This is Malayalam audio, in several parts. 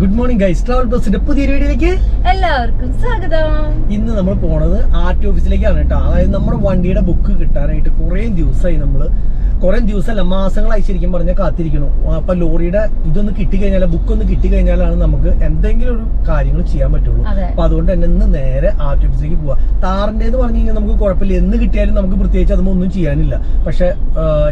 ഗുഡ് മോർണിംഗ് ഗൈസ് ട്രാവൽ ബസിന്റെ പുതിയ വീഡിയോയിലേക്ക് എല്ലാവർക്കും സ്വാഗതം. ഇന്ന് നമ്മൾ പോണത് ആർ ടി ഓഫീസിലേക്കാണ് കേട്ടോ. അതായത് നമ്മുടെ വണ്ടിയുടെ ബുക്ക് കിട്ടാനായിട്ട് കുറേ ദിവസമായി നമ്മൾ കുറേ ദിവസമല്ല മാസങ്ങളായി ശരിക്കും പറഞ്ഞാൽ കാത്തിരിക്കണു അപ്പൊ ലോറിയുടെ ഇതൊന്ന് കിട്ടിക്കഴിഞ്ഞാൽ ബുക്ക് ഒന്ന് കിട്ടിക്കഴിഞ്ഞാലാണ് നമുക്ക് എന്തെങ്കിലും ഒരു കാര്യങ്ങൾ ചെയ്യാൻ പറ്റുള്ളൂ. അപ്പൊ അതുകൊണ്ട് തന്നെ ഇന്ന് നേരെ ആർ ടി ഓഫീസിലേക്ക് പോവാ. താറിന്റെ എന്ന് പറഞ്ഞു കഴിഞ്ഞാൽ നമുക്ക് കുഴപ്പമില്ല. എന്ന് കിട്ടിയാലും നമുക്ക് പ്രത്യേകിച്ച് അതൊന്നും ഒന്നും ചെയ്യാനില്ല. പക്ഷെ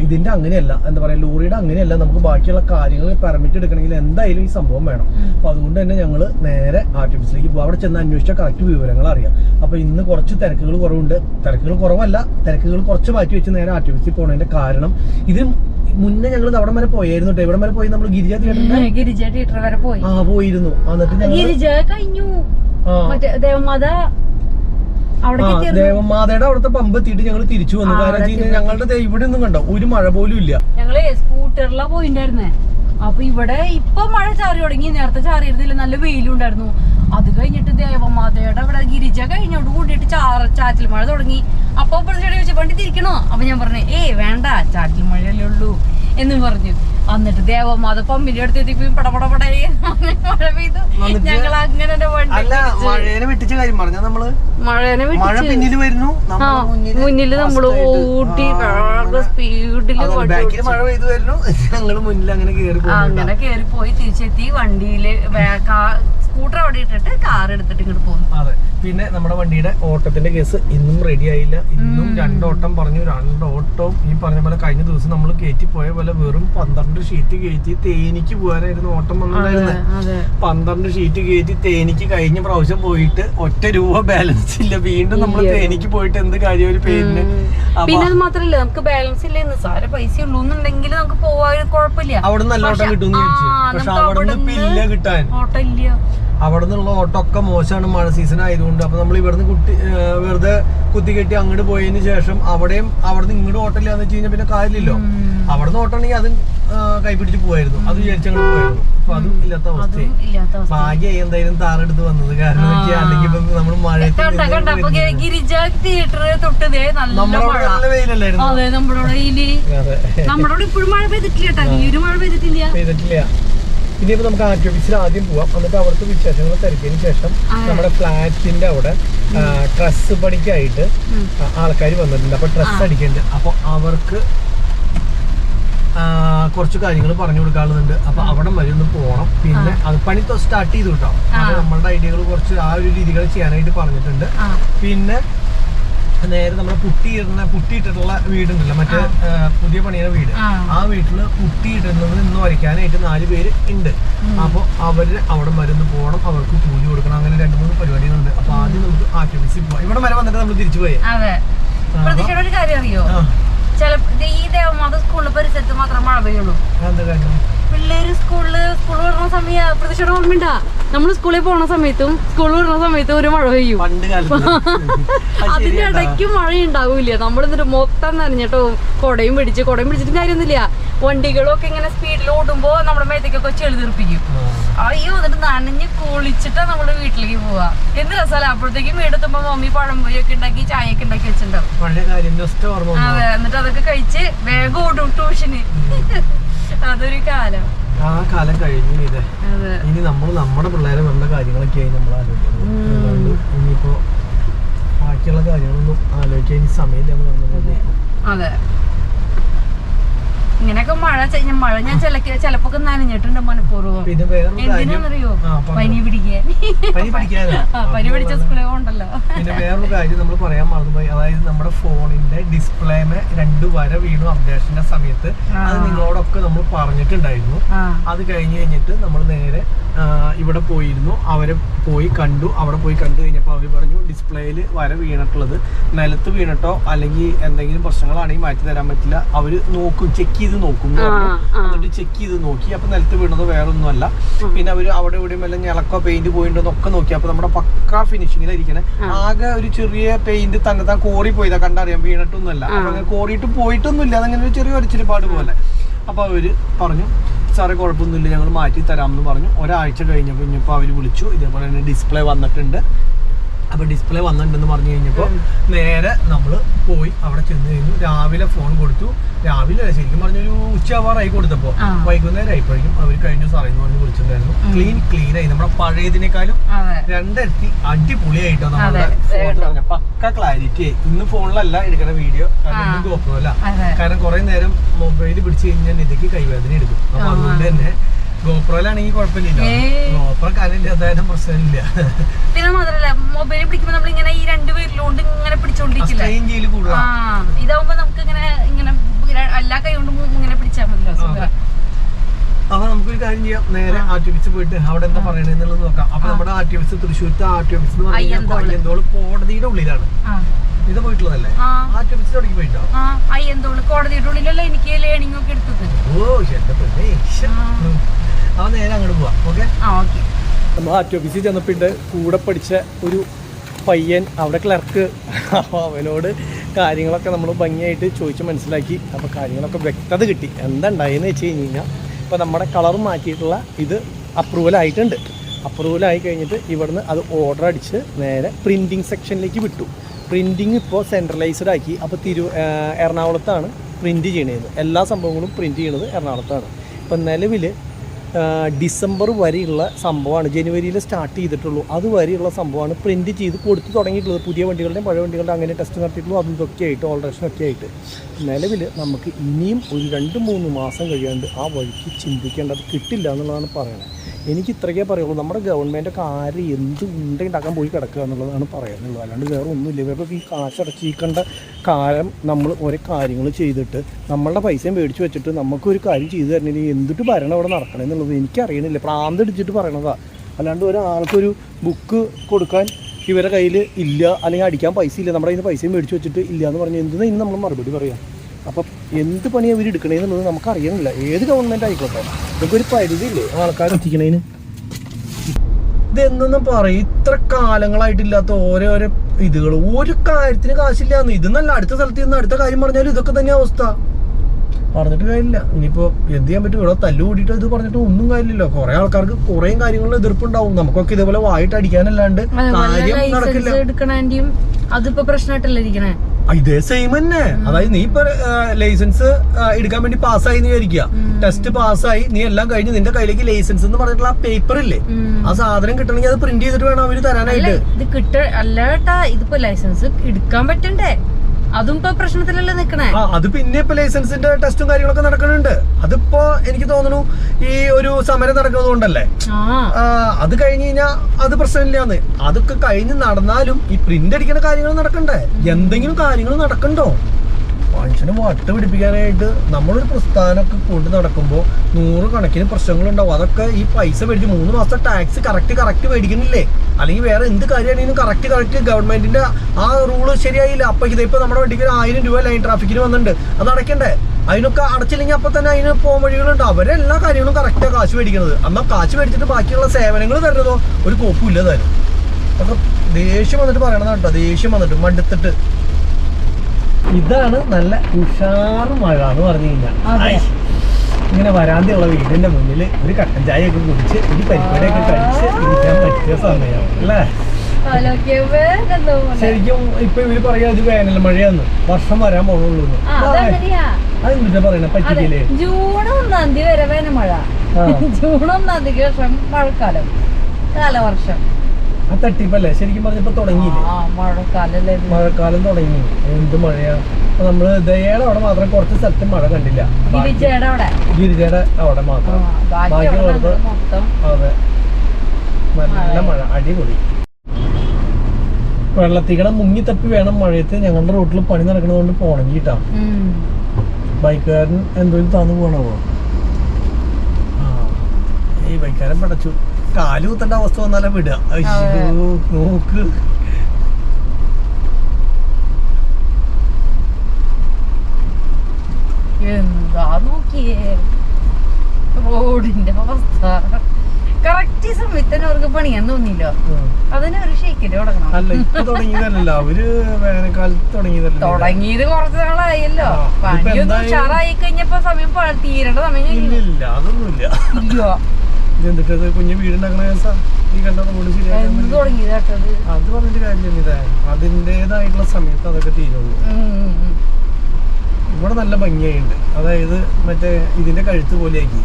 ഇതിന്റെ അങ്ങനെയല്ല. എന്താ പറയാ ലോറിയുടെ അങ്ങനെയല്ല. നമുക്ക് ബാക്കിയുള്ള കാര്യങ്ങൾ പെർമിറ്റ് എടുക്കണമെങ്കിൽ എന്തായാലും ഈ സംഭവം വേണം. അപ്പൊ അതുകൊണ്ട് തന്നെ ഞങ്ങൾ നേരെ ആർട്ടിഫിസിലേക്ക് പോകും അവിടെ ചെന്ന് അന്വേഷിച്ച കറക്റ്റ് വിവരങ്ങൾ അറിയാം അപ്പോൾ ഇന്ന് കുറച്ച് തിരക്കുകൾ കുറവുണ്ട്. തിരക്കുകൾ കുറവല്ല തിരക്കുകൾ കുറച്ച് മാറ്റി വെച്ച് നേരെ ആർട്ടിഫിസിൽ ടി പോണതിന്റെ കാരണം ഇത് മുന്നേ ഞങ്ങൾ അവിടെ വരെ പോയായിരുന്നു കേട്ടോ ഇവിടെ വരെ പോയി നമ്മൾ ഗിരിജ തിയേറ്ററിൽ ഗിരിജ തിയേറ്റർ വരെ പോയി. ആ പോയിരുന്നു. എന്നിട്ട് ഞങ്ങൾ കഴിഞ്ഞു. ദേവമാത ദേവമാതയുടെ അവിടുത്തെ പമ്പ് എത്തിയിട്ട് ഞങ്ങൾ തിരിച്ചു വന്നു. കാരണം ഞങ്ങളുടെ ഇവിടെ ഒന്നും കണ്ടോ? ഒരു മഴ പോലും ഇല്ല. ഞങ്ങൾ സ്കൂട്ടറിലാ പോയിണ്ടായിരുന്നേ. അപ്പൊ ഇവിടെ ഇപ്പൊ മഴ ചാറി തുടങ്ങി. നേരത്തെ ചാറിയിരുന്നില്ല. നല്ല വെയിലുണ്ടായിരുന്നു അത് കഴിഞ്ഞിട്ട് ദേവമാതയുടെ അവിടെ ഗിരിജ കഴിഞ്ഞോട് കൂടിയിട്ട് ചാറ ചാറ്റൽ മഴ തുടങ്ങി. അപ്പൊ ചേട്ടാ ചോദിച്ചു വണ്ടി തിരിക്കണോ? അപ്പൊ ഞാൻ പറഞ്ഞു ഏയ് വേണ്ട. ചാറ്റൽ മഴയല്ലേ ഉള്ളൂ. എന്ന് പറഞ്ഞു. എന്നിട്ട് ദേവമാത പമ്പിന്റെ അടുത്ത് പടപടപടേ മഴ പെയ്തു. ഞങ്ങൾ അങ്ങനെ മഴേനെ വെട്ടിച്ച കാര്യം പറഞ്ഞ നമ്മൾ? മഴേനെ മഴ പിന്നിൽ വരുന്നു. ആ നമ്മൾ മുന്നിൽ സ്പീഡിൽ മഴ പെയ്തു വരുന്നു. ഞങ്ങൾ മുന്നിൽ അങ്ങനെ കേറി അങ്ങനെ കേറി പോയി തിരിച്ചെത്തി വണ്ടിയിൽ സ്കൂട്ടർ അവിടെ ഇട്ടിട്ട് കാർ എടുത്തിട്ട് ഇങ്ങോട്ട് പോന്നു അതെ. പിന്നെ നമ്മുടെ വണ്ടിയുടെ ഓട്ടത്തിന്റെ കേസ് ഇന്നും റെഡി ആയില്ല. ഇന്നും രണ്ടോട്ടം പറഞ്ഞു. രണ്ടോട്ടം ഈ പറഞ്ഞ പോലെ കഴിഞ്ഞ ദിവസം നമ്മൾ കയറ്റി പോയ പോലെ വെറും പന്ത്രണ്ട് ഷീറ്റ് കയറ്റി തേനിക്ക് പോകാനായിരുന്നു ഓട്ടം വന്നിട്ടുണ്ടായിരുന്നത് പന്ത്രണ്ട് ഷീറ്റ് കയറ്റി തേനിക്ക് കഴിഞ്ഞ പ്രാവശ്യം പോയിട്ട് ഒറ്റ രൂപ ബാലൻസ് ഇല്ല. വീണ്ടും നമ്മൾ തേനിക്ക് പോയിട്ട് എന്ത് കാര്യം ഒരു പേരിന് പിന്നെ അത് മാത്രല്ല നമുക്ക് ബാലൻസ് ഇല്ല നിസ്സാര പൈസ ഉള്ളൂ എന്നുണ്ടെങ്കിൽ നമുക്ക് പോവാൻ കുഴപ്പമില്ല. അവിടെ നല്ല ഓട്ടം കിട്ടും ഓട്ടം ഇല്ല. അവിടെ നിന്നുള്ള ഓട്ടോ ഒക്കെ മോശമാണ് മഴ സീസൺ ആയതുകൊണ്ട്. അപ്പൊ നമ്മൾ ഇവിടുന്ന് കുട്ടി വെറുതെ കുത്തി കെട്ടി അങ്ങോട്ട് പോയതിന് ശേഷം അവിടെയും അവിടുന്ന് ഇങ്ങോട്ട് ഓട്ടോ ഇല്ലാന്ന് വെച്ച് കഴിഞ്ഞാൽ പിന്നെ കാര്യമില്ലല്ലോ. അവിടുന്ന് ഓട്ടമാണെങ്കിൽ അതും അത് കൈപിടിച്ച് പോയായിരുന്നു അത് വിചാരിച്ച് അങ്ങോട്ട് പോയായിരുന്നു അപ്പൊ അതും ഇല്ലാത്ത അവസ്ഥയായി. അവസ്ഥ ഭാഗ്യമായി എന്തായാലും താറെടുത്ത് വന്നത് കാരണം അല്ലെങ്കിൽ ഇപ്പൊ നമ്മൾ നിന്ന് മഴ അവിടെ നല്ല വെയിലല്ലായിരുന്നു. അവിടെ അവിടെ ഇപ്പോഴും മഴ പെയ്തിട്ടില്ല. പെയ്തിട്ടില്ല. ഇനിയിപ്പോ നമുക്ക് ആർട്ടിഫിഷ്യൽ ആദ്യം പോവാം. എന്നിട്ട് അവിടുത്തെ വിശേഷങ്ങൾ തിരക്കിയതിന് ശേഷം നമ്മുടെ ഫ്ലാറ്റിന്റെ അവിടെ ഡ്രസ് പണിക്കായിട്ട് ആൾക്കാർ വന്നിട്ടുണ്ട്. അപ്പൊ ഡ്രസ് അടിക്കുന്നുണ്ട് അപ്പൊ അവർക്ക് കുറച്ച് കാര്യങ്ങൾ പറഞ്ഞു കൊടുക്കാനുള്ളതുണ്ട്. അപ്പൊ അവിടെ വരെ ഒന്ന് പോണം. പിന്നെ അത് പണി സ്റ്റാർട്ട് ചെയ്തു കേട്ടോ. നമ്മളുടെ ഐഡിയകൾ കുറച്ച് ആ ഒരു രീതികൾ ചെയ്യാനായിട്ട് പറഞ്ഞിട്ടുണ്ട്. പിന്നെ നേരെ നമ്മൾ പുട്ടിയിടുന്ന പുട്ടിയിട്ടിട്ടുള്ള വീടുണ്ടല്ലോ മറ്റേ പുതിയ പണിയുടെ വീട്. ആ. വീട്ടിൽ പുട്ടിയിടുന്നത് ഇന്ന് വരയ്ക്കാനായിട്ട് നാല് പേര് ഉണ്ട്. അപ്പൊ അവർ അവിടെ മരുന്ന് പോകണം അവർക്ക് കൂലി കൊടുക്കണം അങ്ങനെ രണ്ട് മൂന്ന് പരിപാടികളുണ്ട്. അപ്പൊ ആദ്യം നമുക്ക് ആർട്ടിഫിസിൽ പോവാം. ഇവിടെ മരം വന്നിട്ട് നമ്മൾ തിരിച്ചു പോയേ. ഒരു കാര്യം അറിയോ? ഈ ദേവമാത സ്കൂളിലെ പരിസരത്ത് മാത്രം മഴ പെയ്യുള്ളൂ. പിള്ളേര് സ്കൂളിൽ സ്കൂൾ വിടുന്ന സമയ പ്രതിഷേധം ഓർമ്മയുണ്ടാ? നമ്മൾ സ്കൂളിൽ പോണ സമയത്തും സ്കൂളിൽ വിടുന്ന സമയത്തും ഒരു മഴ പെയ്യും. അതിന്റെ. ഇടയ്ക്ക് മഴ ഉണ്ടാവൂല നമ്മൾ എന്നിട്ട് മൊത്തം നനഞ്ഞിട്ടോ കൊടയും പിടിച്ച് കൊടയും പിടിച്ചിട്ട് കാര്യമൊന്നുമില്ല. വണ്ടികളൊക്കെ ഇങ്ങനെ സ്പീഡിൽ ഓടുമ്പോ നമ്മുടെ മേത്തേക്കൊക്കെ ചെളി അയ്യോ എന്നിട്ട് നനഞ്ഞ് കുളിച്ചിട്ടാ നമ്മൾ വീട്ടിലേക്ക് പോവാ. എന്ത് രസമല്ല അപ്പോഴത്തേക്കും വീടെത്തുമ്പോ മമ്മി പഴംപൊരിയൊക്കെ ഉണ്ടാക്കി ചായയൊക്കെ ഉണ്ടാക്കി വെച്ചിട്ടുണ്ടാവും. അതെ എന്നിട്ട് അതൊക്കെ കഴിച്ച് വേഗം ഓടും ട്യൂഷന്. അതൊരു കാലം. ആ കാലം കഴിഞ്ഞു ഇതേ. ഇനി നമ്മൾ നമ്മുടെ പിള്ളേരെ വേണ്ട കാര്യങ്ങളൊക്കെയായി നമ്മൾ ആലോചിക്കുന്നത്. ഇനിയിപ്പോ ബാക്കിയുള്ള കാര്യങ്ങളൊന്നും ആലോചിക്കാൻ ഇനി സമയമില്ല എന്ന് പറഞ്ഞത് അതെ. ഇങ്ങനെയൊക്കെ മഴ മഴ ഞാൻ ചിലക്ക് ചിലപ്പോ നനഞ്ഞിട്ടുണ്ട് മനഃപൂർവം എന്തിനാണെന്നറിയോ? പനി പിടിക്കാൻ. പനി പിടിച്ച സ്കൂളിൽ ഉണ്ടല്ലോ പിന്നെ വേറൊരു കാര്യം നമ്മൾ പറയാൻ മറന്നുപോയി. അതായത് നമ്മുടെ ഫോണിന്റെ ഡിസ്പ്ലേമെ രണ്ട് വര വീണു അപ്ഡേഷന്റെ സമയത്ത്. അത് നിങ്ങളോടൊക്കെ നമ്മൾ പറഞ്ഞിട്ടുണ്ടായിരുന്നു. അത് കഴിഞ്ഞ് കഴിഞ്ഞിട്ട് നമ്മൾ നേരെ ഇവിടെ പോയിരുന്നു. അവരെ പോയി കണ്ടു. അവിടെ പോയി കണ്ടു കഴിഞ്ഞപ്പോൾ അവർ പറഞ്ഞു ഡിസ്പ്ലേയിൽ വര വീണിട്ടുള്ളത്. നിലത്ത് വീണിട്ടോ അല്ലെങ്കിൽ എന്തെങ്കിലും പ്രശ്നങ്ങളാണെങ്കിൽ മാറ്റി തരാൻ പറ്റില്ല. അവർ നോക്കും ചെക്ക് ചെയ്ത് നോക്കും. എന്നിട്ട് ചെക്ക് ചെയ്ത് നോക്കി. അപ്പൊ നിലത്ത് വീണത് വേറെ ഒന്നുമല്ല പിന്നെ അവർ അവിടെ ഇവിടെയും എല്ലാം ഇളക്കോ പെയിന്റ് പോയിട്ടോ ഒക്കെ നോക്കി. അപ്പൊ നമ്മുടെ പക്ക ഫിനിഷിങ്ങിലായിരിക്കണേ ആകെ ഒരു ചെറിയ പെയിന്റ് തന്നെ താൻ കോറി പോയതാ കണ്ടറിയാം വീണിട്ടൊന്നുമല്ല. അപ്പൊ അങ്ങനെ കോറിയിട്ട് പോയിട്ടൊന്നും ഇല്ല അതങ്ങനെ ഒരു ചെറിയ ഒരച്ചിരിപ്പാട് പോലെ. അപ്പൊ അവർ പറഞ്ഞു സാറേ കുഴപ്പമൊന്നുമില്ല. ഞങ്ങൾ മാറ്റി തരാമെന്ന് പറഞ്ഞു. ഒരാഴ്ച കഴിഞ്ഞപ്പോൾ ഇനിയിപ്പോൾ അവർ വിളിച്ചു. ഇതേപോലെ തന്നെ ഡിസ്പ്ലേ വന്നിട്ടുണ്ട്. അപ്പൊ ഡിസ്പ്ലേ വന്നിട്ടുണ്ടെന്ന് പറഞ്ഞു കഴിഞ്ഞപ്പോ നേരെ നമ്മൾ പോയി അവിടെ ചെന്ന് കഴിഞ്ഞു. രാവിലെ ഫോൺ കൊടുത്തു. രാവിലെ ശരിക്കും പറഞ്ഞൊരു ഉച്ചയാവാറായി കൊടുത്തപ്പോ. ആ. വൈകുന്നേരം ആയിപ്പോഴേക്കും അവർ കഴിഞ്ഞ സാറേന്ന് പറഞ്ഞ് വിളിച്ചിട്ടുണ്ടായിരുന്നു. ക്ലീൻ ക്ലീൻ ആയി. നമ്മുടെ പഴയതിനേക്കാളും രണ്ടരത്തി അടിപൊളിയായിട്ടോ നമ്മുടെ പക്ക ക്ലാരിറ്റി ആയി. ഇന്ന് ഫോണിലല്ല എടുക്കുന്ന വീഡിയോ കാരണം കാരണം കുറെ നേരം മൊബൈൽ പിടിച്ചു കഴിഞ്ഞാൽ ഇതൊക്കെ കൈവേദന എടുക്കും. അപ്പൊ അതുകൊണ്ട് തന്നെ ഗോപ്രോയിലാണെങ്കിൽ കുഴപ്പമില്ല ഗോപ്രോ കാലില്ല അതായത് പ്രശ്നമില്ല. പിന്നെ മാത്രല്ല മൊബൈൽ പിടിക്കുമ്പോ നമ്മൾ ഇങ്ങനെ ഈ രണ്ട് പേരിലോണ്ട് ഇങ്ങനെ പിടിച്ചോണ്ടിരിക്കില്ല? ഇതാവുമ്പോ നമുക്ക് ഇങ്ങനെ ഇങ്ങനെ എല്ലാ കൈ കൊണ്ടും ഇങ്ങനെ പിടിച്ചാൽ മതി. അപ്പൊ നമുക്കൊരു കാര്യം ചെയ്യാം. നേരെ ആർ ടി ഓഫീസിൽ പോയിട്ട് അവിടെ എന്താ പറയണെന്നുള്ളത് നോക്കാം. അപ്പൊ നമ്മുടെ ആർ ടി ഓഫീസ് തൃശ്ശൂരത്തെ ആർ ടി ഓഫീസ് എന്ന് പറയുന്നത് അയ്യന്തോൾ. കോടതിയുടെ ഉള്ളിലാണ്. ഇത് പോയിട്ടുള്ളതല്ലേ? ആർ ടി ഓഫീസിന്റെ തുടങ്ങി പോയിട്ടോ അയ്യന്തോൾ. കോടതിയുടെ ഉള്ളിലല്ലേ എനിക്ക് ലേണിംഗ് ഒക്കെ എടുത്തത്? ഓ എന്റെ പെണ്ണേ ശ്ശെ. ആ. ഉം. അപ്പൊ നേരെ അങ്ങോട്ട് പോവാം ഓക്കെ ആ ഓക്കെ നമ്മൾ ആർ ടി ഓഫീസിൽ ചെന്നപ്പോണ്ട്. കൂടെ പഠിച്ച ഒരു പയ്യൻ അവിടെ ക്ലർക്ക് അപ്പോൾ അവനോട് കാര്യങ്ങളൊക്കെ നമ്മൾ ഭംഗിയായിട്ട് ചോദിച്ച് മനസ്സിലാക്കി. അപ്പോൾ കാര്യങ്ങളൊക്കെ വ്യക്തത കിട്ടി. എന്തുണ്ടായെന്ന് വെച്ച് കഴിഞ്ഞ് കഴിഞ്ഞാൽ ഇപ്പോൾ നമ്മുടെ കളർ മാറ്റിയിട്ടുള്ള ഇത് അപ്രൂവൽ ആയിട്ടുണ്ട്. അപ്രൂവൽ ആയി കഴിഞ്ഞിട്ട് ഇവിടുന്ന് അത് ഓർഡർ അടിച്ച് നേരെ പ്രിന്റിങ് സെക്ഷനിലേക്ക് വിട്ടു. പ്രിന്റിങ് ഇപ്പോൾ സെൻട്രലൈസ്ഡ് ആക്കി. അപ്പോൾ തിരു എറണാകുളത്താണ് പ്രിന്റ് ചെയ്യണത്. എല്ലാ സംഭവങ്ങളും പ്രിന്റ് ചെയ്യണത് എറണാകുളത്താണ്. ഇപ്പം നിലവിൽ ഡിസംബർ വരെയുള്ള സംഭവമാണ്. ജനുവരിയിൽ സ്റ്റാർട്ട് ചെയ്തിട്ടുള്ളൂ. അതുവരെയുള്ള സംഭവമാണ്. പ്രിന്റ് ചെയ്ത് കൊടുത്തു തുടങ്ങിയിട്ടുള്ളത്. പുതിയ വണ്ടികളുടെയും പഴയ വണ്ടികളുടെ അങ്ങനെ ടെസ്റ്റ് നടത്തിയിട്ടുള്ളൂ. അതും ഇതൊക്കെ ആയിട്ട് ഓൾട്രേഷൻ ഒക്കെ ആയിട്ട്. നിലവിൽ നമുക്ക് ഇനിയും ഒരു രണ്ട് മൂന്ന് മാസം കഴിയാണ്ട് ആ വഴിക്ക് ചിന്തിക്കേണ്ടത് കിട്ടില്ല എന്നുള്ളതാണ് പറയുന്നത് എനിക്ക് ഇത്രയ്ക്കേ പറയുള്ളൂ. നമ്മുടെ ഗവൺമെന്റൊക്കെ ആര് എന്ത് ഉണ്ട ഉണ്ടാക്കാൻ പോയി കിടക്കുക എന്നുള്ളതാണ് പറയാനുള്ളത് അല്ലാണ്ട് വേറെ ഒന്നുമില്ല. ഇവർക്ക് ഈ കാശടച്ചിരിക്കേണ്ട കാലം നമ്മൾ ഓരോ കാര്യങ്ങൾ ചെയ്തിട്ട് നമ്മളുടെ പൈസയും മേടിച്ച് വെച്ചിട്ട് നമുക്കൊരു കാര്യം ചെയ്തു തരണമെങ്കിൽ എന്തിട്ട് ഭരണം അവിടെ നടക്കണം എന്നുള്ളത് എനിക്കറിയണില്ല. പ്രാന്ത് അടിച്ചിട്ട് പറയണതാണ് അല്ലാണ്ട് ഒരാൾക്കൊരു ബുക്ക് കൊടുക്കാൻ ഇവരുടെ കയ്യിൽ ഇല്ല അല്ലെങ്കിൽ അടിക്കാൻ പൈസ ഇല്ല നമ്മുടെ കയ്യിൽ പൈസയും മേടിച്ച് വെച്ചിട്ട് ഇല്ല എന്ന് പറഞ്ഞാൽ എന്തിനാ ഇനി നമ്മൾ മറുപടി പറയാം? അപ്പം എന്ത് പണിയാണ് ഇവർ എടുക്കണേന്നുള്ളത് നമുക്കറിയണില്ല. ഏത് ഗവൺമെന്റ് ആയിക്കോട്ടെ. ഇതൊക്കെ ഒരു പരിധി ഇല്ലേ ആൾക്കാർ എത്തിക്കണേന്. ഇതെന്നൊന്നും പറയും. ഇത്ര കാലങ്ങളായിട്ടില്ലാത്ത ഓരോരോ ഇതുകൾ ഒരു കാര്യത്തിന് കാശില്ലാന്ന്. ഇത് നല്ല അടുത്ത സ്ഥലത്ത് നിന്ന് അടുത്ത കാര്യം പറഞ്ഞാലും ഇതൊക്കെ തന്നെ അവസ്ഥ. പറഞ്ഞിട്ട് കാര്യമില്ല. ഇനിയിപ്പോ എന്ത് ചെയ്യാൻ പറ്റും? ഇവിടെ തല്ലു കൂടിയിട്ട് ഇത് പറഞ്ഞിട്ട് ഒന്നും കാര്യമില്ലല്ലോ. കുറെ ആൾക്കാർക്ക് കുറെ കാര്യങ്ങളിൽ എതിർപ്പുണ്ടാവും. നമുക്കൊക്കെ ഇതേപോലെ വായിട്ട് അടിക്കാനല്ലാണ്ട് കാര്യം നടക്കില്ല. അതിപ്പോ പ്രശ്നമായിട്ടല്ലേ ഇരിക്കണേ? ഇതേ സെയിം തന്നെ. അതായത് നീ ഇപ്പൊ ലൈസൻസ് എടുക്കാൻ വേണ്ടി പാസ്സായി എന്ന് വിചാരിക്കുക. ടെസ്റ്റ് പാസ്സായി. നീ എല്ലാം കഴിഞ്ഞ് നിന്റെ കയ്യിലേക്ക് ലൈസൻസ് എന്ന് പറഞ്ഞിട്ടുള്ള ആ പേപ്പർ ഇല്ലേ? ആ സാധനം കിട്ടണമെങ്കിൽ അത് പ്രിന്റ് ചെയ്തിട്ട് വേണം അവർ തരാനായിട്ട്. ഇത് കിട്ട അല്ല ഇതിപ്പോ ലൈസൻസ് എടുക്കാൻ പറ്റണ്ടേ? അതും ഇപ്പൊ പ്രശ്നത്തിലല്ലേ നിക്കണേ? ആ അത് പിന്നെ ഇപ്പൊ ലൈസൻസിന്റെ ടെസ്റ്റും കാര്യങ്ങളൊക്കെ നടക്കുന്നുണ്ട്. അതിപ്പോ എനിക്ക് തോന്നുന്നു ഈ ഒരു സമരം നടക്കുന്നത് കൊണ്ടല്ലേ അത് കഴിഞ്ഞ് കഴിഞ്ഞാൽ അത് പ്രശ്നമില്ലാന്ന്. അതൊക്കെ കഴിഞ്ഞ് നടന്നാലും ഈ പ്രിന്റ് അടിക്കുന്ന കാര്യങ്ങൾ നടക്കണ്ടേ? എന്തെങ്കിലും കാര്യങ്ങൾ നടക്കണ്ടോ? മനുഷ്യനെ വട്ട് പിടിപ്പിക്കാനായിട്ട് നമ്മളൊരു പ്രസ്ഥാനമൊക്കെ കൊണ്ട് നടക്കുമ്പോൾ നൂറുകണക്കിന് പ്രശ്നങ്ങളുണ്ടാവും. അതൊക്കെ ഈ പൈസ മേടിച്ച് മൂന്ന് മാസത്തെ ടാക്സ് കറക്റ്റ് കറക്റ്റ് മേടിക്കുന്നില്ലേ? അല്ലെങ്കിൽ വേറെ എന്ത് കാര്യമാണെങ്കിലും കറക്റ്റ് കറക്റ്റ് ഗവൺമെന്റിന്റെ ആ റൂൾ ശരിയായില്ല. അപ്പൊ ഇതിപ്പോ നമ്മുടെ വണ്ടിക്ക് ഒരു ആയിരം രൂപ ലൈൻ ട്രാഫിക്കിന് വന്നിട്ടുണ്ട്. അത് അടയ്ക്കണ്ടേ? അതിനൊക്കെ അടച്ചില്ലെങ്കിൽ അപ്പൊ തന്നെ അതിന് പോകാൻ വഴികളുണ്ട്. അവരെല്ലാ കാര്യങ്ങളും കറക്റ്റാണ് കാശ് മേടിക്കുന്നത് എന്നാൽ കാശ് മേടിച്ചിട്ട് ബാക്കിയുള്ള സേവനങ്ങൾ തരുന്നതോ? ഒരു കോപ്പും ഇല്ല തരും അപ്പൊ ദേഷ്യം വന്നിട്ട് പറയണതാണ് കേട്ടോ. ദേഷ്യം വന്നിട്ട് മടുത്തിട്ട്. ഇതാണ് നല്ല ഉഷാറ് മഴ എന്ന് പറഞ്ഞു കഴിഞ്ഞാൽ. ഇങ്ങനെ വരാന്തിയുള്ള വീടിന്റെ മുന്നിൽ ഒരു കട്ടൻ ചായ ഒക്കെ കുടിച്ച് ഒരു പരിപാടിയൊക്കെ കഴിച്ച് ഇരിക്കാൻ പറ്റിയ സമയം അല്ലേ? ശരിക്കും ഇപ്പൊ ഇവർ പറയാ ഇത് വേനൽ മഴയാന്ന്. വർഷം വരാൻ പോകുള്ളൂ അതെന്താ പറയണ പറ്റിക്കില്ലേ? ജൂൺ ഒന്നാം തീയതി വരെ വേനൽ മഴ. ജൂൺ ഒന്നാം തീയതി വർഷം മഴക്കാലം. കാലവർഷം. ആ തട്ടിപ്പല്ലേ? ശരിക്കും പറഞ്ഞപ്പോ തുടങ്ങിയില്ലേ. മഴക്കാലം തുടങ്ങി. എന്ത് മഴയാ? അപ്പൊ നമ്മൾ ദയയുടെ അവിടെ മാത്രം കുറച്ച് സ്ഥലത്ത് മഴ കണ്ടില്ല. ഗിരിജയുടെ അവിടെ? മാത്രം. ബാക്കിയുള്ളത് അതെ. നല്ല മഴ. അടിപൊളി. വെള്ളത്തിക്കട മുങ്ങി തപ്പി വേണം മഴയത്ത്. ഞങ്ങളുടെ റോട്ടിൽ പണി നടക്കണതുകൊണ്ട് പോണെങ്കിൽ കിട്ടാം ബൈക്കുകാരൻ എന്തോലും താന്നു പോണോ? ഈ ബൈക്കുകാരൻ പടച്ചു. കാൽ കുത്തേണ്ട അവസ്ഥ വന്നാലേ വിടുക. അയ്യോ, നോക്ക്. എന്താ നോക്കിയേ? റോഡിന്റെ അവസ്ഥ. കറക്റ്റ് സമയത്ത് തന്നെ അവർക്ക് പണിയാൻ തോന്നിയില്ല. അതിന് ഒരു തുടങ്ങണം. അല്ല ഇപ്പൊ തുടങ്ങിയതല്ല അവർ വേനൽക്കാലത്ത് തുടങ്ങിയതല്ല തുടങ്ങിയത് കുറച്ച് നാളായല്ലോ. പണിയൊന്നും ഉഷാറായി കഴിഞ്ഞപ്പോ സമയം തീരേണ്ട സമയം ഇല്ല അതൊന്നുമില്ല. ഇതെന്തിട്ടത്? കുഞ്ഞു വീടുണ്ടാക്കണ കേസാ. നീ കണ്ട റോഡ്. അത് പറഞ്ഞിട്ട് കാര്യമില്ല ഇതേ അതിന്റെതായിട്ടുള്ള സമയത്ത് അതൊക്കെ തീരുള്ളൂ. ഇവിടെ നല്ല ഭംഗിയായിട്ടുണ്ട് അതായത് മറ്റേ ഇതിന്റെ കഴുത്ത് പോലെയാക്കി.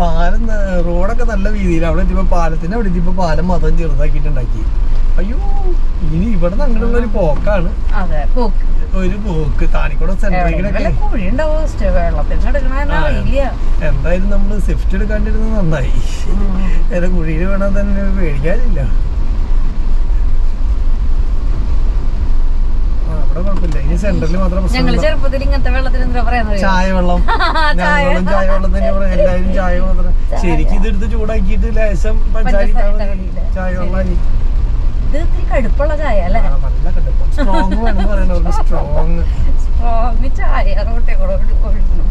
പാലം റോഡൊക്കെ നല്ല രീതിയിൽ അവിടെ എത്തിയപ്പോ പാലത്തിന്റെ അവിടെ എത്തിയപ്പോ പാലം മാത്രം ചെറുതാക്കിയിട്ടുണ്ടാക്കി. അയ്യോ ഇനി ഇവിടെ അങ്ങനെയുള്ള ഒരു പോക്കാണ്. അതെ പോക്ക്. ഒരു പോക്ക് താനിക്കൂടെ എന്തായാലും നമ്മൾ സ്വിഫ്റ്റ് എടുക്കാണ്ടിരുന്നത് നന്നായി. ഏതാ കുഴിയിൽ വേണം തന്നെ പേടിക്കാനില്ല. അവിടെ കുഴപ്പമില്ല. ഇനി സെന്ററിൽ മാത്രം ചെറുപ്പത്തിൽ ഇങ്ങനത്തെ വെള്ളത്തിന് ചായ വെള്ളം ചായ. ഞങ്ങളും ചായ വെള്ളം തന്നെ പറയാം. എല്ലാവരും ചായ മാത്രം. ശരിക്കും ഇതെടുത്ത് ചൂടാക്കിയിട്ട് ലേശം പഞ്ചായത്ത്. ചായ വെള്ളം ഇത് ഇത്തിരി കടുപ്പുള്ള ചായ അല്ലേ സ്ട്രോങ് ചായ റോട്ടെ കൂടെ ഒഴി- ഒഴുകണം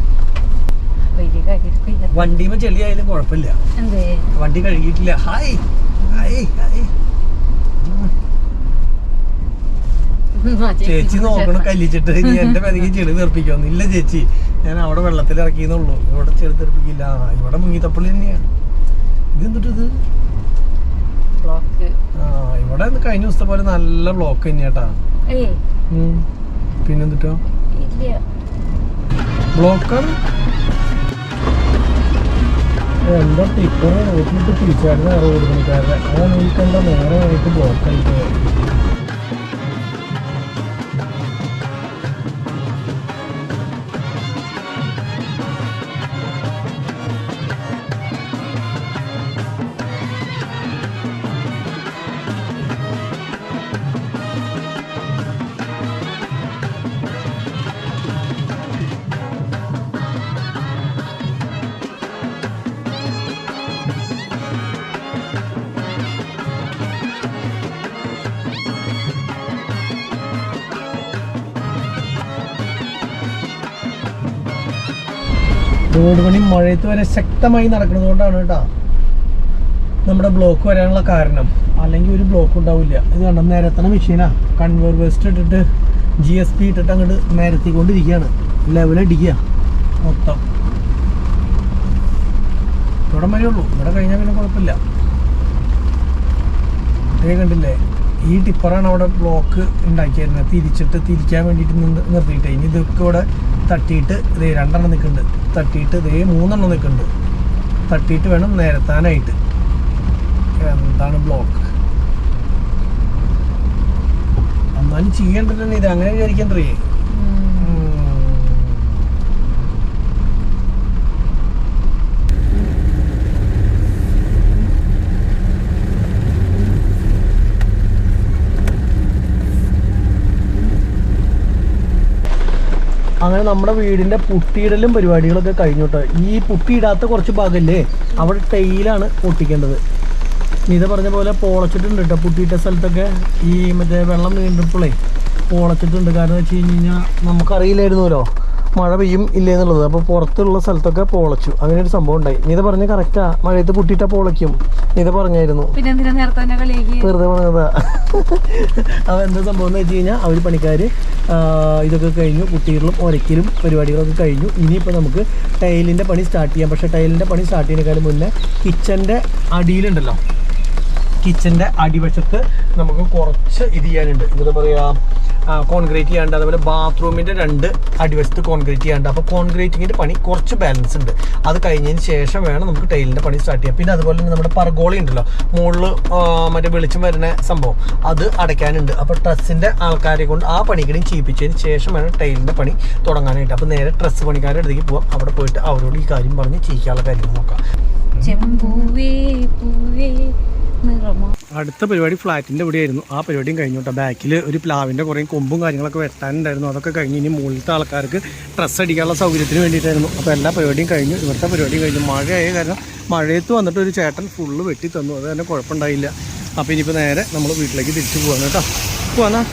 വലിയ കാര്യം വണ്ടിമേ ചെളിയായാലും കുഴപ്പമില്ല. എന്തേ? വണ്ടി കഴുകിയിട്ടില്ല. ഹായ് ഹായ് ഹായ് ചേച്ചി നോക്കണം കല്ലിച്ചിട്ട്. ഇനി എന്റെ പെരകി ചെളി തെറിപ്പിക്കുമെന്ന് ഇല്ല ചേച്ചി. ഞാൻ അവിടെ വെള്ളത്തിൽ ഇറക്കിയെന്നുള്ളൂ ഇവിടെ ചെളി തെറിപ്പിക്കില്ല ഇവിടെ മുങ്ങിത്തപ്പള്ളി തന്നെയാണ്. ഇത് ഇത് ബ്ലോക്ക് ആ ഇവിടെ കഴിഞ്ഞ ദിവസത്തെ പോലെ നല്ല ബ്ലോക്ക് തന്നെയാട്ടാ. പിന്നെന്തിട്ടോ? ബ്ലോക്കർ എന്താ ടിപ്പർ? ഓട്ടിട്ട് തിരിച്ചായിരുന്നു റോഡ് പണിക്കാരുടെ അതാണ് ഈ കണ്ട ബ്ലോക്ക് ആയിട്ട്. റോഡ് പണി മഴയത്ത് വരെ ശക്തമായി നടക്കുന്നത് കൊണ്ടാണ് കേട്ടോ നമ്മുടെ ബ്ലോക്ക് വരാനുള്ള കാരണം. അല്ലെങ്കിൽ ഒരു ബ്ലോക്ക് ഉണ്ടാവില്ല. ഇത് കണ്ട? നിരത്തണ മെഷീനാ കൺവേർ വേസ്റ്റ് ഇട്ടിട്ട് ജി എസ് പി ഇട്ടിട്ട് അങ്ങോട്ട് നിരത്തിക്കൊണ്ടിരിക്കുകയാണ്. ലെവലടിക്കുക മൊത്തം. ഇവിടെ വരെ ഉള്ളൂ. ഇവിടെ കഴിഞ്ഞാൽ പിന്നെ കുഴപ്പമില്ല. കണ്ടില്ലേ? ഈ ടിപ്പറാണ് അവിടെ ബ്ലോക്ക് ഉണ്ടാക്കിയിരുന്നത്. തിരിച്ചിട്ട് തിരിക്കാൻ വേണ്ടിയിട്ട് നിർത്തിയിട്ട് ഇനി ഇതൊക്കെ ഇവിടെ തട്ടിയിട്ട് ഇതേ രണ്ടെണ്ണം നിൽക്കുന്നുണ്ട്. തട്ടിയിട്ട് ഇതേ മൂന്നെണ്ണം നിൽക്കുന്നുണ്ട്. തട്ടിയിട്ട് വേണം നിരത്താനായിട്ട്. എന്താണ് ബ്ലോക്ക് എന്നാലും ചെയ്യേണ്ടത് ഇത്. അങ്ങനെ വിചാരിക്കണ്ടേ നമ്മുടെ വീടിന്റെ പുട്ടിയിടലും പരിപാടികളൊക്കെ കഴിഞ്ഞു കേട്ടോ ഈ പുട്ടിയിടാത്ത കുറച്ച് ഭാഗമല്ലേ അവിടെ തേയിലാണ് പൊട്ടിക്കേണ്ടത്. നീത പറഞ്ഞ പോലെ പോളച്ചിട്ടുണ്ട് കേട്ടോ പുട്ടിയിട്ട സ്ഥലത്തൊക്കെ. ഈ മറ്റേ വെള്ളം നീണ്ടപ്പോഴേ പോളച്ചിട്ടുണ്ട്. കാരണം വെച്ച് കഴിഞ്ഞ് കഴിഞ്ഞാൽ നമുക്കറിയില്ലായിരുന്നല്ലോ. മഴ പെയ്യും ഇല്ലേ എന്നുള്ളത്. അപ്പോൾ പുറത്തുള്ള സ്ഥലത്തൊക്കെ പോളച്ചു. അങ്ങനെ ഒരു സംഭവം ഉണ്ടായി. നീത പറഞ്ഞ കറക്റ്റാ മഴയത്ത് പുട്ടിയിട്ട പോളയ്ക്കും. നീത പറഞ്ഞായിരുന്നു. വെറുതെ പറഞ്ഞതാ. അവ എന്താ സംഭവം എന്ന് വെച്ച് കഴിഞ്ഞാൽ അവർ പണിക്കാർ ഇതൊക്കെ കഴിഞ്ഞു. കുട്ടികളും ഒരയ്ക്കലും പരിപാടികളൊക്കെ കഴിഞ്ഞു. ഇനിയിപ്പോൾ നമുക്ക് ടൈലിന്റെ പണി സ്റ്റാർട്ട് ചെയ്യാം. പക്ഷേ ടൈലിന്റെ പണി സ്റ്റാർട്ട് ചെയ്യുന്നതിനേക്കാളും മുന്നേ കിച്ചന്റെ അടിയിലുണ്ടല്ലോ. കിച്ചന്റെ അടിവശത്ത് നമുക്ക് കുറച്ച് ഇത് ചെയ്യാനുണ്ട്. എന്താ പറയുക കോൺക്രീറ്റ് ചെയ്യാണ്ട് അതുപോലെ ബാത്റൂമിന്റെ രണ്ട് അടിവശത്ത് കോൺക്രീറ്റ് ചെയ്യാണ്ട്. അപ്പോൾ കോൺക്രീറ്റിങ്ങിന്റെ പണി കുറച്ച് ബാലൻസ് ഉണ്ട്. അത് കഴിഞ്ഞതിന് ശേഷം വേണം നമുക്ക് ടൈലിന്റെ പണി സ്റ്റാർട്ട് ചെയ്യാം പിന്നെ അതുപോലെ തന്നെ നമ്മുടെ പർഗോളി ഉണ്ടല്ലോ മുകളിൽ മറ്റേ വെളിച്ചം വരുന്ന സംഭവം അത് അടയ്ക്കാനുണ്ട്. അപ്പോൾ ട്രസ്സിന്റെ ആൾക്കാരെ കൊണ്ട് ആ പണിക്കിടയും ചെയ്യിപ്പിച്ചതിന് ശേഷം വേണം ടൈലിന്റെ പണി തുടങ്ങാനായിട്ട്. അപ്പോൾ നേരെ ട്രസ് പണിക്കാരുടെ അടുത്തേക്ക് പോവാം. അവിടെ പോയിട്ട് അവരോട് ഈ കാര്യം പറഞ്ഞ് ചെയ്യിക്കാനുള്ള കാര്യങ്ങൾ നോക്കാം. ചെമ്പൂവേ പൂവേ അടുത്ത പരിപാടി ഫ്ലാറ്റിന്റെ ഇവിടെയായിരുന്നു. ആ പരിപാടിയും കഴിഞ്ഞു കേട്ടോ. ബാക്കിൽ ഒരു പ്ലാവിന്റെ കുറേ കൊമ്പും കാര്യങ്ങളൊക്കെ വെട്ടാനുണ്ടായിരുന്നു. അതൊക്കെ കഴിഞ്ഞ് ഇനി മുകളിലത്തെ ആൾക്കാർക്ക് ഡ്രസ്സ് അടിക്കാനുള്ള സൗകര്യത്തിന് വേണ്ടിയിട്ടായിരുന്നു. അപ്പോൾ എല്ലാ പരിപാടിയും കഴിഞ്ഞു. ഇവിടുത്തെ പരിപാടിയും കഴിഞ്ഞു. മഴയായ കാരണം മഴയത്ത് വന്നിട്ട് ഒരു ചേട്ടൻ ഫുള്ള് വെട്ടി തന്നു. അത് തന്നെ കുഴപ്പമുണ്ടായില്ല. അപ്പോൾ ഇനിയിപ്പോൾ നേരെ നമ്മൾ വീട്ടിലേക്ക് തിരിച്ചു പോകാൻ കേട്ടോ. പോവാന്നാ?